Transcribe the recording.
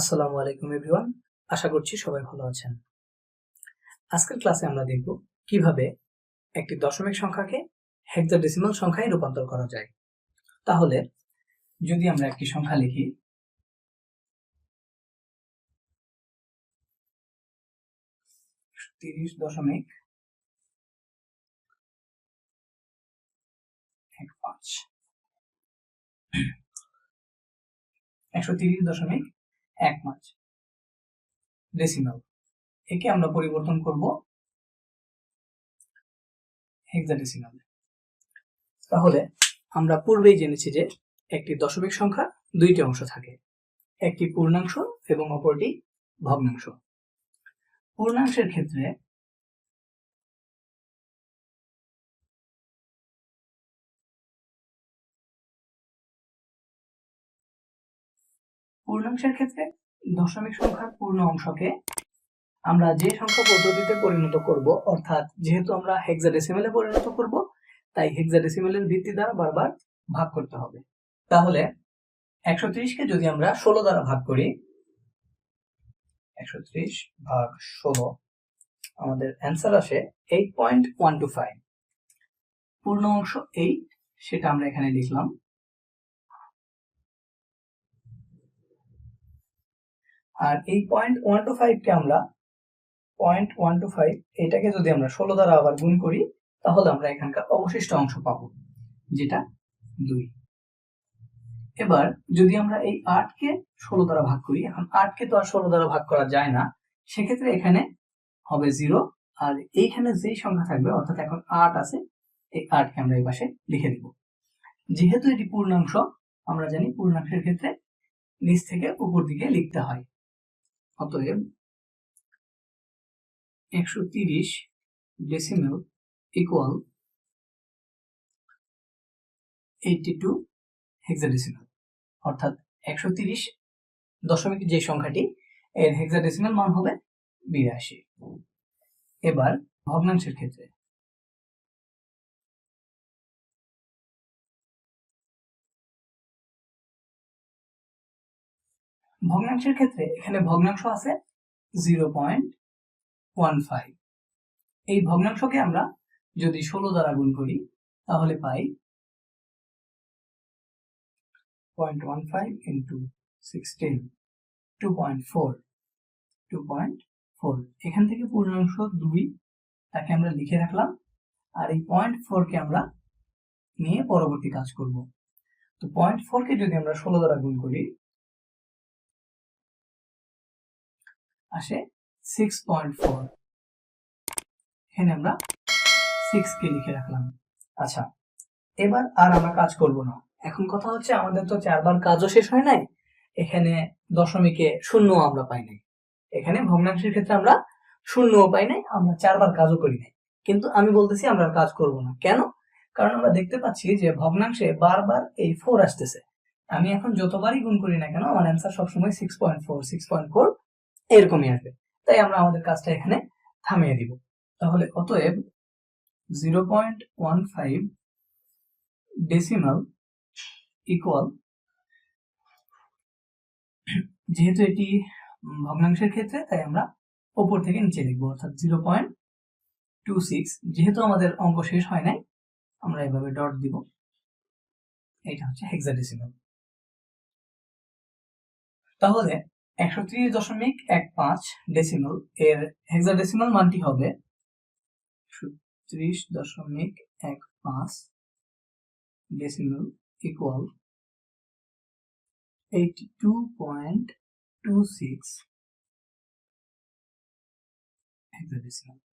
আসসালামু আলাইকুম, এভরিওয়ান। আশা করছি সবাই ভালো আছেন। আজকের ক্লাসে আমরা দেখব কীভাবে একটি দশমিক সংখ্যাকে হেক্সাডেসিমাল সংখ্যায় রূপান্তর করা যায়। তাহলে, যদি আমরা একটি সংখ্যা লিখি, তিরিশ দশমিক একশো তিরিশ দশমিক এক মাস। ডেসিমাল একে আমরা পরিবর্তন করব হেক্সাডেসিমালে তাহলে আমরা পূর্বেই জেনেছি যে একটি দশমিক সংখ্যা দুইটি অংশ থাকে, একটি পূর্ণাংশ এবং অপরটি ভগ্নাংশ। পূর্ণাংশের ক্ষেত্রে পূর্ণাংশের ক্ষেত্রে দশমিক সংখ্যার পূর্ণ অংশকে আমরা যে সংখ্যা পদ্ধতিতে পরিণত করব, অর্থাৎ যেহেতু আমরা হেক্সাডেসিমেলে পরিণত করব, তাই হেক্সাডেসিমেলের ভিত্তি দ্বারা বারবার ভাগ করতে হবে। তাহলে একশো ত্রিশকে যদি আমরা ষোলো দ্বারা ভাগ করি, একশো ত্রিশ ভাগ ষোলো, আমাদের অ্যান্সার আসে eight point one two five পূর্ণ অংশ এইট সেটা আমরা এখানে লিখলাম। আর এই পয়েন্ট ওয়ান টু ফাইভকে আমরা পয়েন্ট ওয়ান টু ফাইভ এটাকে যদি আমরা ষোলো দ্বারা আবার গুণ করি, তাহলে আমরা এখানকার অবশিষ্ট অংশ পাবো, যেটা দুই। এবার যদি আমরা এই আটকে ষোলো দ্বারা ভাগ করি, এখন আটকে তো আর ষোলো দ্বারা ভাগ করা যায় না, সেক্ষেত্রে এখানে হবে জিরো আর এইখানে যেই সংখ্যা থাকবে, অর্থাৎ এখন আট আছে, এই আটকে আমরা এই পাশে লিখে দিব। যেহেতু এটি পূর্ণাংশ, আমরা জানি পূর্ণাংশের ক্ষেত্রে নিচ থেকে উপর দিকে লিখতে হয়। অতএব একশো তিরিশ decimal equal eighty two hexadecimal অর্থাৎ একশো তিরিশ দশমিক যে সংখ্যাটি, এর হেক্সাডেসিমেল মান হবে বিরাশি। এবার ভগ্নাংশের ক্ষেত্রে। ভগ্নাংশের ক্ষেত্রে এখানে ভগ্নাংশ আছে জিরো পয়েন্ট ওয়ান ফাইভ এই ভগ্নাংশকে আমরা যদি ষোলো দ্বারা গুণ করি, তাহলে পাই point one five into sixteen two point four two point four এখান থেকে পূর্ণাংশ দুই তাকে আমরা লিখে রাখলাম, আর এই পয়েন্ট ফোরকে আমরা নিয়ে পরবর্তী কাজ করব। তো পয়েন্ট ফোরকে যদি আমরা ষোলো দ্বারা গুণ করি আসে সিক্স পয়েন্ট ফোর এখানে আমরা সিক্স কে লিখে রাখলাম। আচ্ছা এবার আর আমরা কাজ করব না। এখন কথা হচ্ছে আমাদের তো চারবার কাজও শেষ হয় নাই, এখানে দশমিকে শূন্য আমরা পাই নাই। এখানে ভগ্নাংশের ক্ষেত্রে আমরা শূন্যও পাই নাই, আমরা চারবার কাজও করি নাই। কিন্তু আমি বলতেছি আমরা কাজ করব না। কেন? কারণ আমরা দেখতে পাচ্ছি যে ভগ্নাংশে বারবার এই ফোর আসতেছে। আমি এখন যতবারই গুণ করি না কেন, আমার অ্যান্সার সবসময় six point four six point four এরকমই আসবে। তাই আমরা আমাদের কাজটা এখানে থামিয়ে দিব। তাহলে অতএব zero point one five decimal equal যেহেতু এটি ভগ্নাংশের ক্ষেত্রে, তাই আমরা ওপর থেকে নিচে লিখব, অর্থাৎ জিরো পয়েন্ট টু সিক্স যেহেতু আমাদের অঙ্ক শেষ হয় নাই, আমরা এভাবে ডট দিব। এটা হচ্ছে হেক্সাডেসিমাল তাহলে একশো ত্রিশ দশমিক এক পাঁচ ডেসিমাল এর হেক্সাডেসিমাল মানটি হবে ত্রিশ দশমিক এক পাঁচ decimal equal eighty two point two six hexadecimal